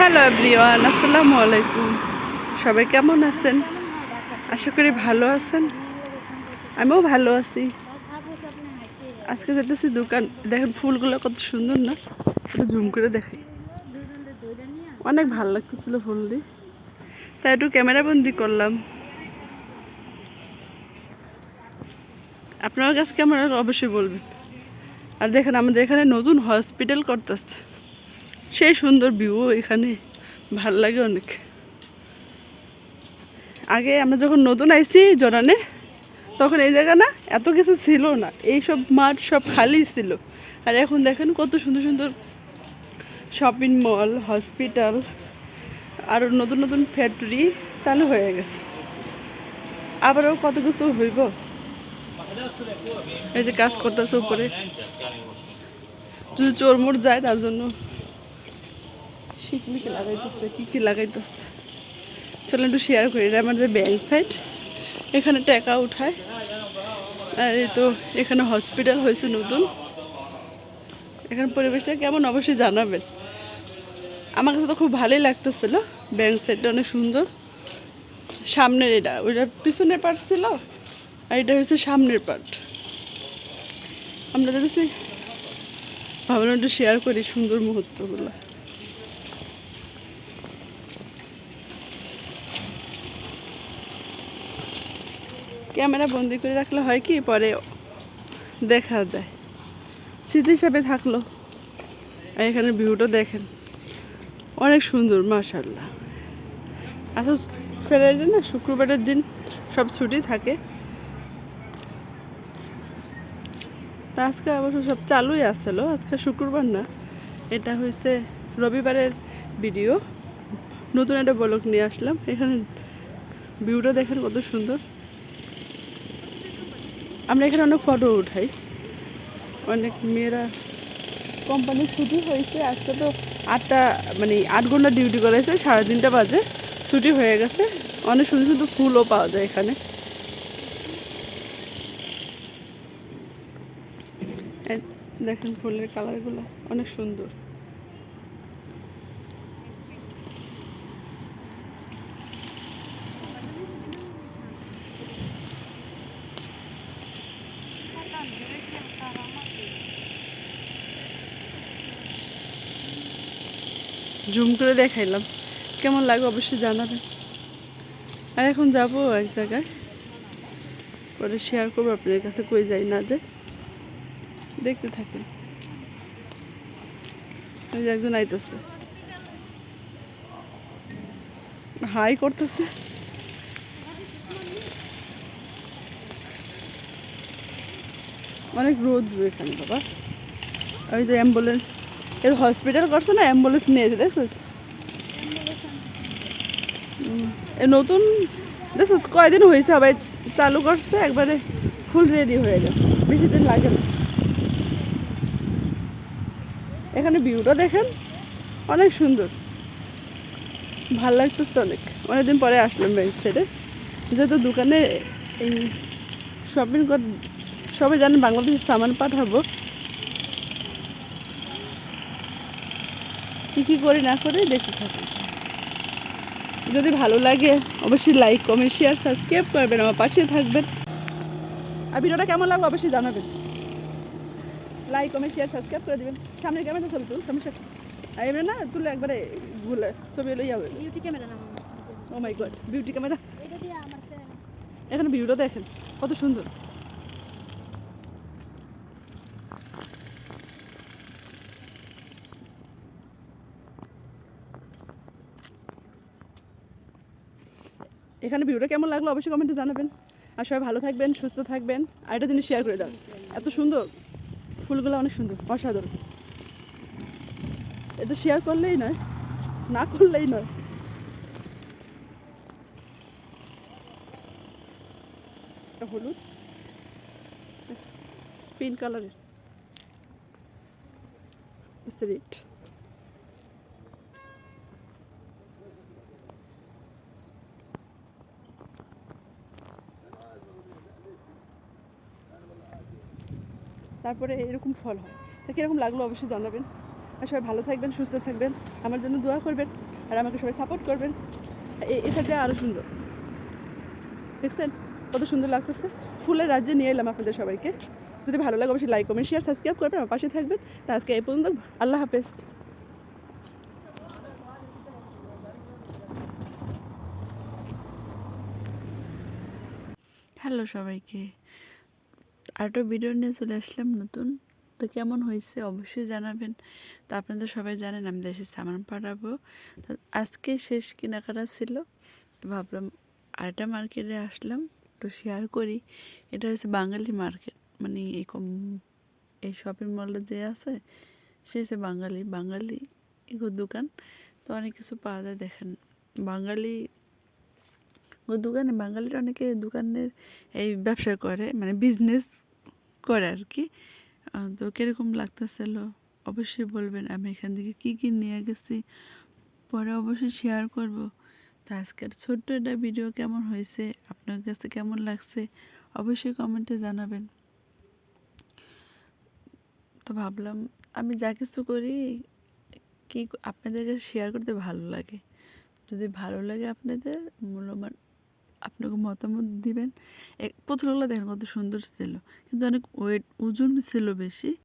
Hello everyone, আসসালামু আলাইকুম। সবাই কেমন আছেন? আশা করি ভালো আছেন। আমিও ভালো আছি। আজকে যেতেছি দোকান। দেখেন ফুলগুলো কত সুন্দর না? একটু জুম করে দেখাই। অনেক ভালো লাগতেছিল ফুল দিয়ে তাই একটু ক্যামেরা বন্দি করলাম। আপনার কাছে লাগল অবশ্যই বলবেন। আর দেখেন আমাদের এখানে নতুন হসপিটাল করতেছে। সেই সুন্দর ভিউ এখানে, ভালো লাগে অনেক। আগে আমরা যখন নতুন আইছি জনানে, তখন এই জায়গা না এত কিছু ছিল না এই সব মাঠ সব খালি ছিল। আর এখন দেখেন কত সুন্দর সুন্দর শপিং মল হসপিটাল আর নতুন নতুন ফ্যাক্টরি চালু হয়ে গেছে। আবারও কত কিছু হইব? এই যে কাজ করতেছে উপরে। যদি চোরমোর যায় তার জন্য শিখমিকে লাগাইতেছে, কী কী লাগাইতেছে? চলো একটু শেয়ার করি, এটা আমাদের ব্যাংক সাইড এখানে টাকা উঠায়। আর এই তো এখানে হসপিটাল হয়েছে নতুন। এখানে পরিবেশটা কেমন অবশ্যই জানাবেন। আমার কাছে তো খুব ভালোই লাগতেছিল। ব্যাংক সাইডটা অনেক সুন্দর। সামনের এটা, ওইটা পিছনের পার্ট ছিল, আর এটা হচ্ছে সামনের পার্ট আমরা দেখেছি ভাবলাম একটু শেয়ার করি সুন্দর মুহূর্তগুলো। ক্যামেরা বন্দি করে রাখলে হয় কি? পরে দেখা যায়। স্মৃতি হিসাবে থাকল। এখানে ভিউটা দেখেন। অনেক সুন্দর মাশাল্লাহ আচ্ছা ফ্রাইডে না, শুক্রবারের দিন সব ছুটি থাকে। তা আজকে অবশ্য সব চালুই আসলো, আজকে শুক্রবার না। এটা হয়েছে রবিবারের ভিডিও নতুন একটা ব্লগ নিয়ে আসলাম। এখানে ভিউটা দেখেন কত সুন্দর। আমরা এখানে অনেক ফটো উঠাই। অনেক মেয়েরা কোম্পানির ছুটি হয়েছে, আজকে তো আটটা মানে আট ঘণ্টা ডিউটি করেছে সাড়ে তিনটা বাজে, ছুটি হয়ে গেছে। অনেক সুন্দর সুন্দর ফুলও পাওয়া যায় এখানে। দেখেন ফুলের কালারগুলো অনেক সুন্দর। জুম করে দেখাইলাম। কেমন লাগে অবশ্যই জানাবেন আর এখন যাব এক জায়গায়। পরে শেয়ার করব, আপনাদের কাছে কই যাই না যে দেখতে থাকেন। ওই যে একজন আইতেছে। হাই করতেছে। অনেক রোদ এখানে, বাবা। ওই যে অ্যাম্বুলেন্স এই হসপিটাল করছে না অ্যাম্বুলেন্স নিয়েছে দেখছিস? এ নতুন, দেখছিস, কয়দিন হয়েছে সবাই চালু করছে, একবারে ফুল রেডি হয়ে গেছে, বেশি দিন লাগে না। এখানে ভিউটা দেখেন, অনেক সুন্দর। ভালো লাগতেছে অনেক। অনেকদিন পরে আসলাম ব্যাংক সাইডে যেহেতু দোকানে এই শপিং কর সবাই জানেন বাংলাদেশের সামান পাঠাবো। কী কী করে না করে দেখতে থাকুন। যদি ভালো লাগে অবশ্যই লাইক কমেন্ট শেয়ার সাবস্ক্রাইব করবেন আমার পাশে থাকবেন। আর ভিডিওটা কেমন লাগবে অবশ্যই জানাবেন। লাইক কমেন্ট শেয়ার সাবস্ক্রাইব করে দেবেন। সামনে ক্যামেরা ছবি তুল সমস্যা এবারে না তুলে একবারে ভুলে ছবি লই যাবে বিউটি ক্যামেরা নাম oh my god beauty camera এখানে ভিডিওটা দেখেন কত সুন্দর। এখানে ভিডিওটা কেমন লাগল অবশ্যই কমেন্টে জানাবেন। আর সবাই ভালো থাকবেন, সুস্থ থাকবেন। আর একটা জিনিস শেয়ার করে দাও। এত সুন্দর। ফুলগুলো অনেক সুন্দর, অসাধারণ। এটা শেয়ার করলেই নয়, না করলেই নয়। হলুদ। পিঙ্ক কালারের রেড তারপরে এরকম ফল হয়। তা কীরকম লাগল অবশ্যই জানাবেন। আর সবাই ভালো থাকবেন, সুস্থ থাকবেন। আমার জন্য দোয়া করবেন আর আমাকে সবাই সাপোর্ট করবেন। এ- এটা দিয়ে আরও সুন্দর। দেখছেন? কত সুন্দর লাগতেছে। ফুলের রাজ্যে নিয়ে এলাম আপনাদের সবাইকে। যদি ভালো লাগে অবশ্যই লাইক কমেন্ট শেয়ার সাবস্ক্রাইব করবেন, আমার পাশে থাকবেন। তা আজকে এই পর্যন্ত, আল্লাহ হাফেজ। হ্যালো সবাইকে। আরেকটা ভিডিও নিয়ে চলে আসলাম নতুন। তো কেমন হয়েছে অবশ্যই জানাবেন। তো আপনারা তো সবাই জানেন, আমি দেশে সামান পাঠাবো। তো আজকে শেষ কেনাকাটা ছিল। ভাবলাম আরেকটা মার্কেটে আসলাম, একটু শেয়ার করি। এটা হচ্ছে বাঙালি মার্কেট। মানে এই কম এই শপিং মলটা যে আছে, সে হচ্ছে বাঙালি। বাঙালি এগো দোকান। তো অনেক কিছু পাওয়া যায়, দেখেন। বাঙালি দোকানে, বাঙালিরা অনেকে দোকানের এই ব্যবসা করে মানে বিজনেস করে আর কি তো কীরকম লাগতেছিল? অবশ্যই বলবেন, আমি এখান থেকে কী কী নিয়ে গেছি? পরে অবশ্যই শেয়ার করব। তো আজকের ছোট্ট একটা ভিডিও কেমন হয়েছে? আপনার কাছে কেমন লাগছে? অবশ্যই কমেন্টে জানাবেন। তো ভাবলাম, আমি যা কিছু করি, কি আপনাদের কাছে শেয়ার করতে ভালো লাগে? যদি ভালো লাগে আপনাদের, মূল্যবান আপনাকে মতামত দিবেন? পুতুলগুলো দেখেন কত সুন্দর ছিল কিন্তু অনেক ওয়েট ওজন ছিল বেশি।